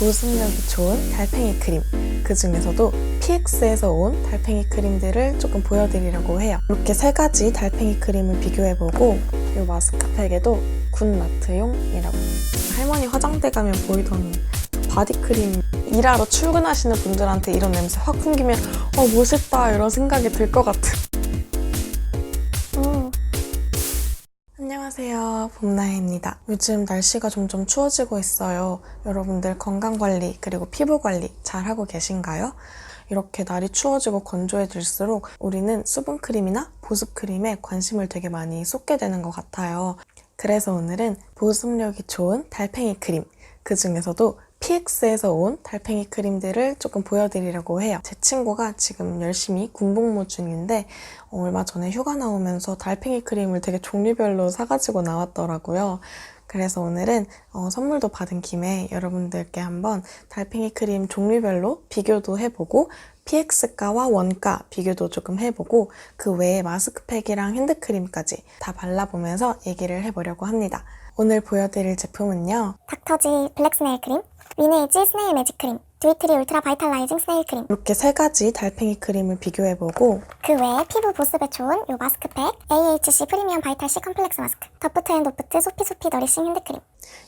보습력이 좋은 달팽이 크림. 그 중에서도 PX에서 온 달팽이 크림들을 조금 보여드리려고 해요. 이렇게 세 가지 달팽이 크림을 비교해보고 이 마스크팩에도 굿마트용이라고. 할머니 화장대 가면 보이던 바디크림 일하러 출근하시는 분들한테 이런 냄새 확 풍기면 어 멋있다 이런 생각이 들 것 같은 안녕하세요. 봄나혜입니다. 요즘 날씨가 점점 추워지고 있어요. 여러분들 건강관리 그리고 피부관리 잘 하고 계신가요? 이렇게 날이 추워지고 건조해질수록 우리는 수분크림이나 보습크림에 관심을 되게 많이 쏟게 되는 것 같아요. 그래서 오늘은 보습력이 좋은 달팽이 크림, 그 중에서도 PX에서 온 달팽이 크림들을 조금 보여드리려고 해요. 제 친구가 지금 열심히 군복무 중인데 어, 얼마 전에 휴가 나오면서 달팽이 크림을 되게 종류별로 사가지고 나왔더라고요. 그래서 오늘은 어, 선물도 받은 김에 여러분들께 한번 달팽이 크림 종류별로 비교도 해보고 PX가와 원가 비교도 조금 해보고 그 외에 마스크팩이랑 핸드크림까지 다 발라보면서 얘기를 해보려고 합니다. 오늘 보여드릴 제품은요. 닥터지 블랙 스네일 크림, 위네이지 스네일 매직 크림, 듀이트리 울트라 바이탈라이징 스네일 크림, 이렇게 세 가지 달팽이 크림을 비교해보고 그 외에 피부 보습에 좋은 요 마스크팩, AHC 프리미엄 바이탈 C 컴플렉스 마스크, 더프트 앤 도프트 소피 소피 너리싱 핸드크림.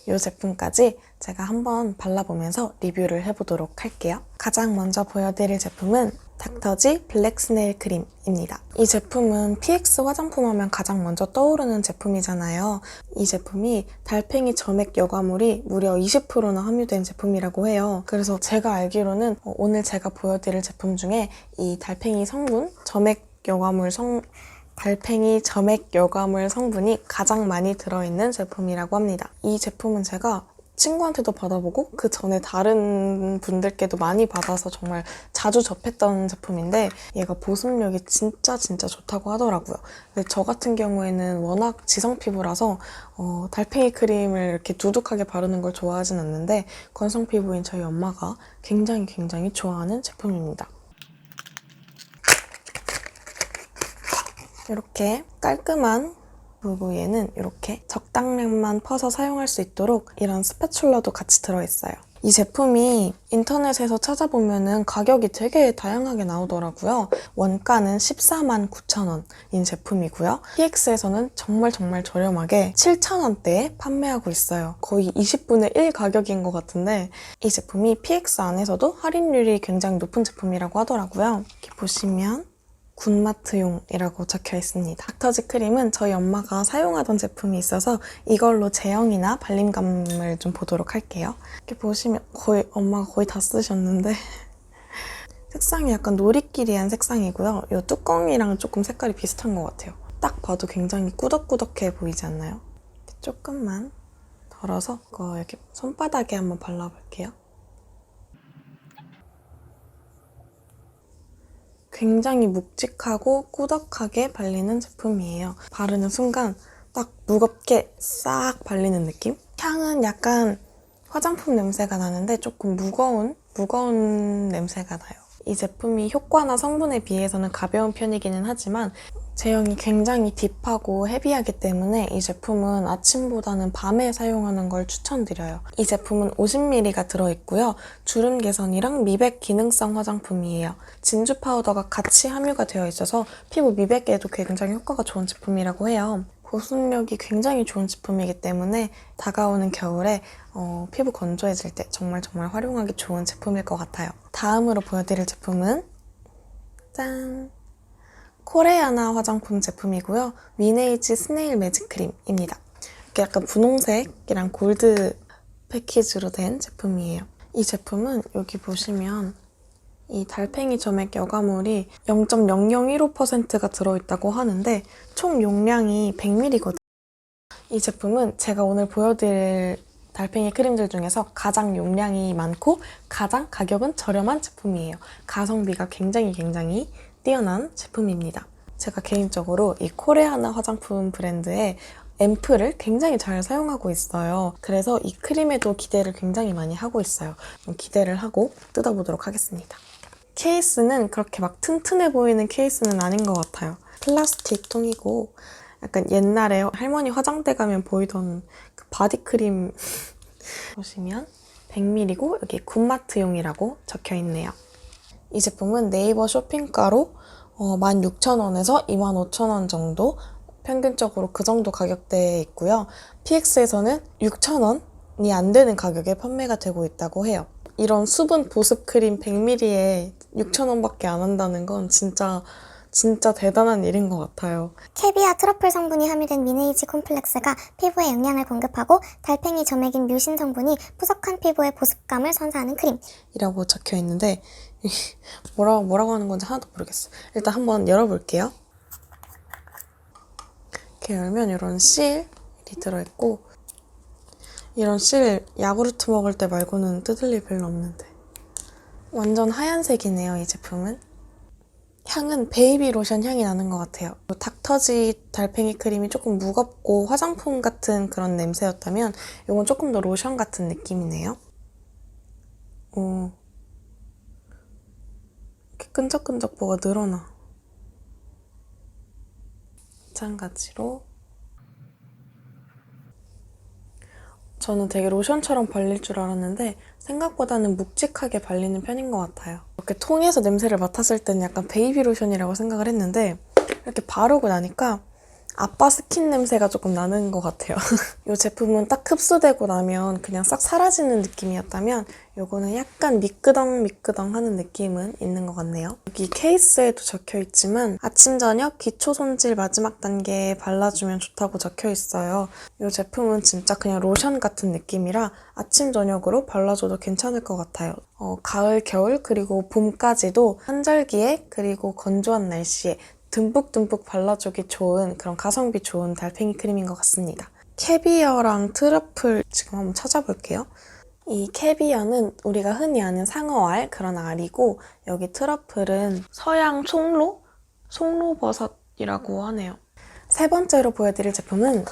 이 제품까지 제가 한번 발라보면서 리뷰를 해보도록 할게요. 가장 먼저 보여드릴 제품은 닥터지 블랙 스네일 크림입니다. 이 제품은 PX 화장품 하면 가장 먼저 떠오르는 제품이잖아요. 이 제품이 달팽이 점액 여과물이 무려 20%나 함유된 제품이라고 해요. 그래서 제가 알기로는 어, 오늘 제가 보여드릴 제품 중에 이 달팽이 성분, 점액 여과물 성, 달팽이 점액 여과물 성분이 가장 많이 들어있는 제품이라고 합니다. 이 제품은 제가 친구한테도 받아보고 그 전에 다른 분들께도 많이 받아서 정말 자주 접했던 제품인데 얘가 보습력이 진짜 진짜 좋다고 하더라고요. 근데 저 같은 경우에는 워낙 지성 피부라서 어, 달팽이 크림을 이렇게 두둑하게 바르는 걸 좋아하진 않는데 건성 피부인 저희 엄마가 굉장히 굉장히 좋아하는 제품입니다. 이렇게 깔끔한 그리고 얘는 이렇게 적당량만 퍼서 사용할 수 있도록 이런 스패츌러도 같이 들어있어요. 이 제품이 인터넷에서 찾아보면은 가격이 되게 다양하게 나오더라고요. 원가는 14만 9천 원인 제품이고요. PX에서는 정말 정말 저렴하게 7천 원대에 판매하고 있어요. 거의 20분의 1 가격인 것 같은데 이 제품이 PX 안에서도 할인율이 굉장히 높은 제품이라고 하더라고요. 이렇게 보시면 굿마트용이라고 적혀 있습니다. 닥터지 크림은 저희 엄마가 사용하던 제품이 있어서 이걸로 제형이나 발림감을 좀 보도록 할게요. 이렇게 보시면 거의 엄마가 거의 다 쓰셨는데 색상이 약간 노리끼리한 색상이고요. 이 뚜껑이랑 조금 색깔이 비슷한 것 같아요. 딱 봐도 굉장히 꾸덕꾸덕해 보이지 않나요? 조금만 덜어서 이거 이렇게 손바닥에 한번 발라볼게요. 굉장히 묵직하고 꾸덕하게 발리는 제품이에요. 바르는 순간 딱 무겁게 싹 발리는 느낌? 향은 약간 화장품 냄새가 나는데 조금 무거운, 무거운 냄새가 나요. 이 제품이 효과나 성분에 비해서는 가벼운 편이기는 하지만 제형이 굉장히 딥하고 헤비하기 때문에 이 제품은 아침보다는 밤에 사용하는 걸 추천드려요. 이 제품은 50ml가 들어있고요. 주름 개선이랑 미백 기능성 화장품이에요. 진주 파우더가 같이 함유가 되어 있어서 피부 미백에도 굉장히 효과가 좋은 제품이라고 해요. 보습력이 굉장히 좋은 제품이기 때문에 다가오는 겨울에 어, 피부 건조해질 때 정말 정말 활용하기 좋은 제품일 것 같아요. 다음으로 보여드릴 제품은 짠! 코레아나 화장품 제품이고요. 위네이지 스네일 매직 크림입니다. 이렇게 약간 분홍색이랑 골드 패키지로 된 제품이에요. 이 제품은 여기 보시면 이 달팽이 점액 여과물이 0.0015%가 들어있다고 하는데 총 용량이 100ml거든요. 이 제품은 제가 오늘 보여드릴 달팽이 크림들 중에서 가장 용량이 많고 가장 가격은 저렴한 제품이에요. 가성비가 굉장히 굉장히 뛰어난 제품입니다. 제가 개인적으로 이 코레아나 화장품 브랜드의 앰플을 굉장히 잘 사용하고 있어요. 그래서 이 크림에도 기대를 굉장히 많이 하고 있어요. 기대를 하고 뜯어보도록 하겠습니다. 케이스는 그렇게 막 튼튼해 보이는 케이스는 아닌 것 같아요. 플라스틱 통이고 약간 옛날에 할머니 화장대 가면 보이던 그 바디크림 보시면 100ml고 여기 굿마트용이라고 적혀 있네요. 이 제품은 네이버 쇼핑가로 어, 16,000원에서 25,000원 정도 평균적으로 그 정도 가격대에 있고요. PX에서는 6,000원이 안 되는 가격에 판매가 되고 있다고 해요. 이런 수분 보습 크림 100ml에 6,000원밖에 안 한다는 건 진짜 진짜 대단한 일인 것 같아요. 캐비아 트러플 성분이 함유된 미네이지 콤플렉스가 피부에 영양을 공급하고 달팽이 점액인 뮤신 성분이 푸석한 피부의 보습감을 선사하는 크림. 이라고 적혀 있는데 뭐라 뭐라고 하는 건지 하나도 모르겠어. 일단 한번 열어볼게요. 이렇게 열면 이런 실이 들어있고 이런 실 야구르트 먹을 때 말고는 뜯을 일 별로 없는데 완전 하얀색이네요 이 제품은. 향은 베이비 로션 향이 나는 것 같아요. 닥터지 달팽이 크림이 조금 무겁고 화장품 같은 그런 냄새였다면 이건 조금 더 로션 같은 느낌이네요. 오. 이렇게 끈적끈적 뭐가 늘어나. 마찬가지로 저는 되게 로션처럼 발릴 줄 알았는데 생각보다는 묵직하게 발리는 편인 것 같아요. 이렇게 통에서 냄새를 맡았을 때는 약간 베이비 로션이라고 생각을 했는데 이렇게 바르고 나니까 아빠 스킨 냄새가 조금 나는 것 같아요. 이 제품은 딱 흡수되고 나면 그냥 싹 사라지는 느낌이었다면 이거는 약간 미끄덩 미끄덩 하는 느낌은 있는 것 같네요. 여기 케이스에도 적혀 있지만 아침 저녁 기초 손질 마지막 단계에 발라주면 좋다고 적혀 있어요. 이 제품은 진짜 그냥 로션 같은 느낌이라 아침 저녁으로 발라줘도 괜찮을 것 같아요. 어, 가을 겨울 그리고 봄까지도 한절기에 그리고 건조한 날씨에 듬뿍듬뿍 발라주기 좋은 그런 가성비 좋은 달팽이 크림인 것 같습니다. 캐비어랑 트러플 지금 한번 찾아볼게요. 이 캐비어는 우리가 흔히 아는 상어알 그런 알이고 여기 트러플은 서양 송로? 송로버섯이라고 하네요. 세 번째로 보여드릴 제품은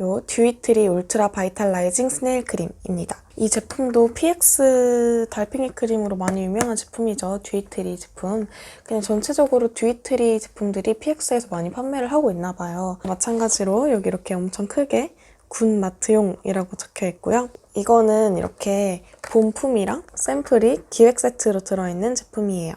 요 듀이트리 울트라 바이탈라이징 스네일 크림입니다. 이 제품도 PX 달팽이 크림으로 많이 유명한 제품이죠. 듀이트리 제품. 그냥 전체적으로 듀이트리 제품들이 PX에서 많이 판매를 하고 있나 봐요. 마찬가지로 여기 이렇게 엄청 크게 군 마트용이라고 적혀 있고요. 이거는 이렇게 본품이랑 샘플이 기획 세트로 들어있는 제품이에요.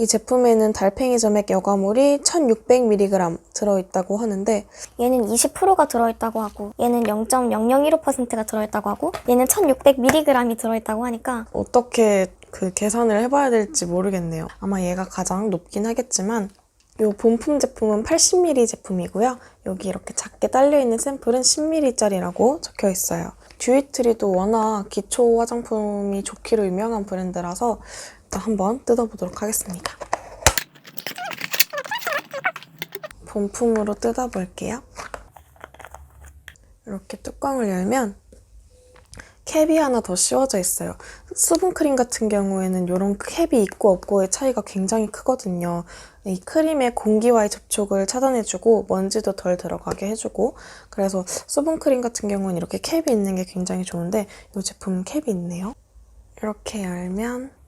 이 제품에는 달팽이 점액 여과물이 1600mg 들어있다고 하는데 얘는 20%가 들어있다고 하고 얘는 0.0015%가 들어있다고 하고 얘는 1600mg이 들어있다고 하니까 어떻게 그 계산을 해봐야 될지 모르겠네요. 아마 얘가 가장 높긴 하겠지만 이 본품 제품은 80ml 제품이고요. 여기 이렇게 작게 딸려있는 샘플은 10ml짜리라고 적혀 있어요. 듀이트리도 워낙 기초 화장품이 좋기로 유명한 브랜드라서 일단 한번 뜯어보도록 하겠습니다. 본품으로 뜯어볼게요. 이렇게 뚜껑을 열면 캡이 하나 더 씌워져 있어요. 수분크림 같은 경우에는 이런 캡이 있고 없고의 차이가 굉장히 크거든요. 이 크림의 공기와의 접촉을 차단해주고 먼지도 덜 들어가게 해주고 그래서 수분크림 같은 경우는 이렇게 캡이 있는 게 굉장히 좋은데 이 제품은 캡이 있네요. 이렇게 열면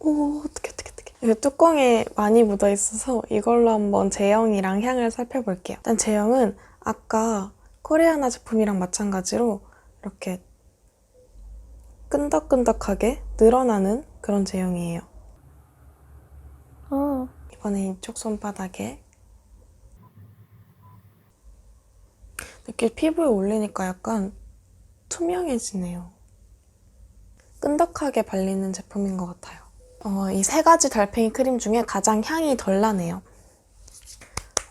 오 어떡해 어떡해 어떡해 이거 뚜껑에 많이 묻어 있어서 이걸로 한번 제형이랑 향을 살펴볼게요. 일단 제형은 아까 코레아나 제품이랑 마찬가지로 이렇게 끈덕끈덕하게 늘어나는 그런 제형이에요. 어, 이번에 이쪽 손바닥에 이렇게 피부에 올리니까 약간 투명해지네요. 끈덕하게 발리는 제품인 것 같아요. 어, 이 세 가지 달팽이 크림 중에 가장 향이 덜 나네요.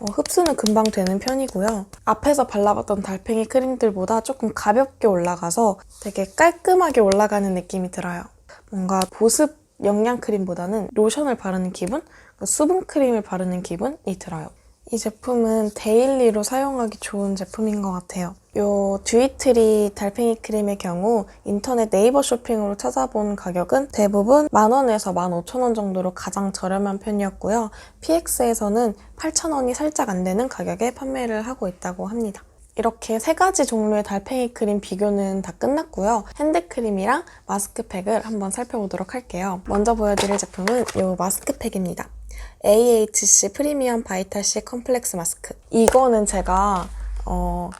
어, 흡수는 금방 되는 편이고요. 앞에서 발라봤던 달팽이 크림들보다 조금 가볍게 올라가서 되게 깔끔하게 올라가는 느낌이 들어요. 뭔가 보습 영양 크림보다는 로션을 바르는 기분, 그러니까 수분 크림을 바르는 기분이 들어요. 이 제품은 데일리로 사용하기 좋은 제품인 것 같아요. 요 듀이트리 달팽이 크림의 경우 인터넷 네이버 쇼핑으로 찾아본 가격은 대부분 만원에서 15,000원 정도로 가장 저렴한 편이었고요. PX에서는 8,000원이 살짝 안 되는 가격에 판매를 하고 있다고 합니다. 이렇게 세 가지 종류의 달팽이 크림 비교는 다 끝났고요. 핸드크림이랑 마스크팩을 한번 살펴보도록 할게요. 먼저 보여드릴 제품은 이 마스크팩입니다. AHC 프리미엄 바이탈C 컴플렉스 마스크. 이거는 제가 어,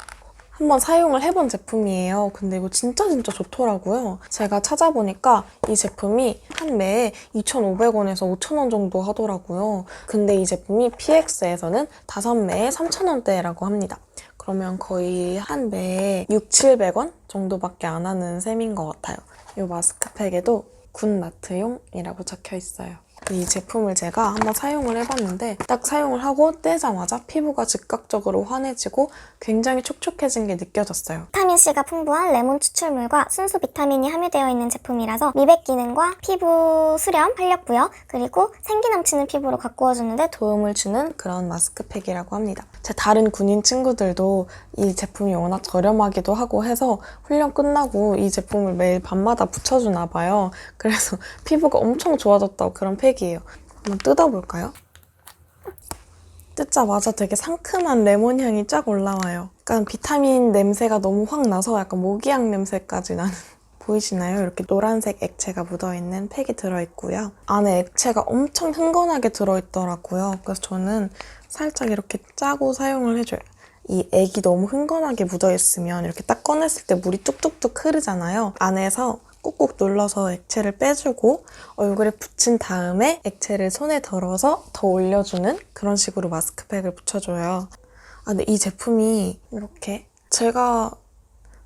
한번 사용을 해본 제품이에요. 근데 이거 진짜 진짜 좋더라고요. 제가 찾아보니까 이 제품이 한 매에 2,500원에서 5,000원 정도 하더라고요. 근데 이 제품이 PX에서는 5매에 3,000원대라고 합니다. 그러면 거의 한 매에 6, 700원 정도밖에 안 하는 셈인 것 같아요. 이 마스크팩에도 굿마트용이라고 적혀 있어요. 이 제품을 제가 한번 사용을 해봤는데 딱 사용을 하고 떼자마자 피부가 즉각적으로 환해지고 굉장히 촉촉해진 게 느껴졌어요. 비타민C가 풍부한 레몬 추출물과 순수 비타민이 함유되어 있는 제품이라서 미백 기능과 피부 수렴, 활력 부여, 그리고 생기 넘치는 피부로 가꾸어주는데 도움을 주는 그런 마스크팩이라고 합니다. 제 다른 군인 친구들도 이 제품이 워낙 저렴하기도 하고 해서 훈련 끝나고 이 제품을 매일 밤마다 붙여주나 봐요. 그래서 피부가 엄청 좋아졌다고 그런 팩이 에요. 한번 뜯어볼까요? 뜯자마자 되게 상큼한 레몬 향이 쫙 올라와요. 약간 비타민 냄새가 너무 확 나서 약간 모기향 냄새까지 나는 보이시나요? 이렇게 노란색 액체가 묻어있는 팩이 들어있고요. 안에 액체가 엄청 흥건하게 들어있더라고요. 그래서 저는 살짝 이렇게 짜고 사용을 해줘요. 이 액이 너무 흥건하게 묻어있으면 이렇게 딱 꺼냈을 때 물이 뚝뚝뚝 흐르잖아요. 안에서 꾹꾹 눌러서 액체를 빼주고 얼굴에 붙인 다음에 액체를 손에 덜어서 더 올려주는 그런 식으로 마스크팩을 붙여줘요. 아, 근데 이 제품이 이렇게 제가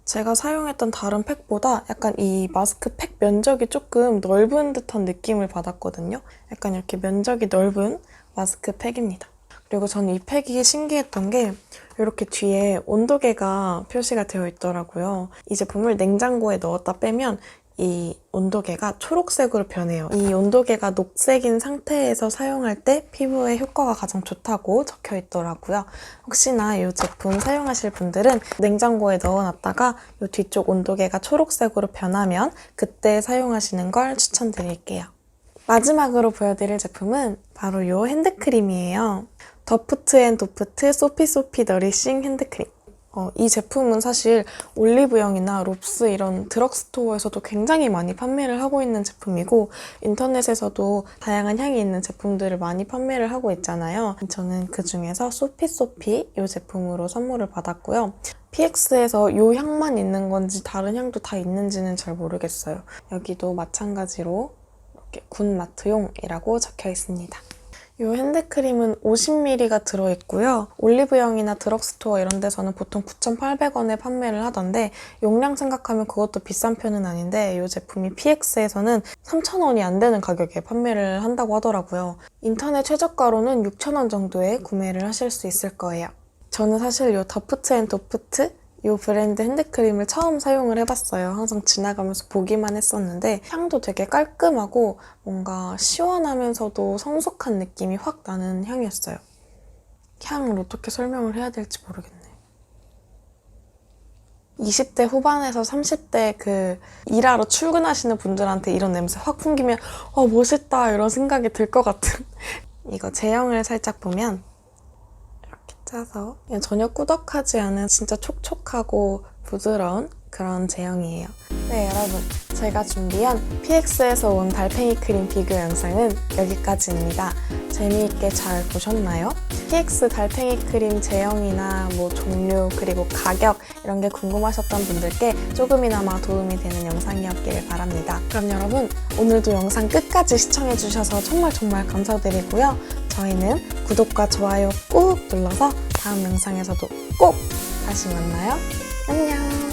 제가 사용했던 다른 팩보다 약간 이 마스크팩 면적이 조금 넓은 듯한 느낌을 받았거든요. 약간 이렇게 면적이 넓은 마스크팩입니다. 그리고 저는 이 팩이 신기했던 게 이렇게 뒤에 온도계가 표시가 되어 있더라고요. 이 제품을 냉장고에 넣었다 빼면 이 온도계가 초록색으로 변해요. 이 온도계가 녹색인 상태에서 사용할 때 피부에 효과가 가장 좋다고 적혀 있더라고요. 혹시나 이 제품 사용하실 분들은 냉장고에 넣어놨다가 이 뒤쪽 온도계가 초록색으로 변하면 그때 사용하시는 걸 추천드릴게요. 마지막으로 보여드릴 제품은 바로 이 핸드크림이에요. 더프트 앤 도프트 소피 소피 너리싱 핸드크림. 어, 이 제품은 사실 올리브영이나 롭스 이런 드럭스토어에서도 굉장히 많이 판매를 하고 있는 제품이고 인터넷에서도 다양한 향이 있는 제품들을 많이 판매를 하고 있잖아요. 저는 그 중에서 소피 소피 이 제품으로 선물을 받았고요. PX에서 이 향만 있는 건지 다른 향도 다 있는지는 잘 모르겠어요. 여기도 마찬가지로 이렇게 굿마트용이라고 적혀 있습니다. 이 핸드크림은 50ml가 들어있고요. 올리브영이나 드럭스토어 이런 데서는 보통 9,800원에 판매를 하던데 용량 생각하면 그것도 비싼 편은 아닌데 이 제품이 PX에서는 3,000원이 안 되는 가격에 판매를 한다고 하더라고요. 인터넷 최저가로는 6,000원 정도에 구매를 하실 수 있을 거예요. 저는 사실 이 더프트 앤 도프트 이 브랜드 핸드크림을 처음 사용을 해봤어요. 항상 지나가면서 보기만 했었는데 향도 되게 깔끔하고 뭔가 시원하면서도 성숙한 느낌이 확 나는 향이었어요. 향을 어떻게 설명을 해야 될지 모르겠네. 20대 후반에서 30대 그 일하러 출근하시는 분들한테 이런 냄새 확 풍기면 어 멋있다 이런 생각이 들 것 같은 이거 제형을 살짝 보면 짜서 그냥 전혀 꾸덕하지 않은 진짜 촉촉하고 부드러운 그런 제형이에요. 네 여러분 제가 준비한 PX에서 온 달팽이 크림 비교 영상은 여기까지입니다. 재미있게 잘 보셨나요? PX 달팽이 크림 제형이나 뭐 종류 그리고 가격 이런 게 궁금하셨던 분들께 조금이나마 도움이 되는 영상이었길 바랍니다. 그럼 여러분 오늘도 영상 끝까지 시청해주셔서 정말 정말 감사드리고요. 저희는 구독과 좋아요 꾹 눌러서 다음 영상에서도 꼭 다시 만나요. 안녕.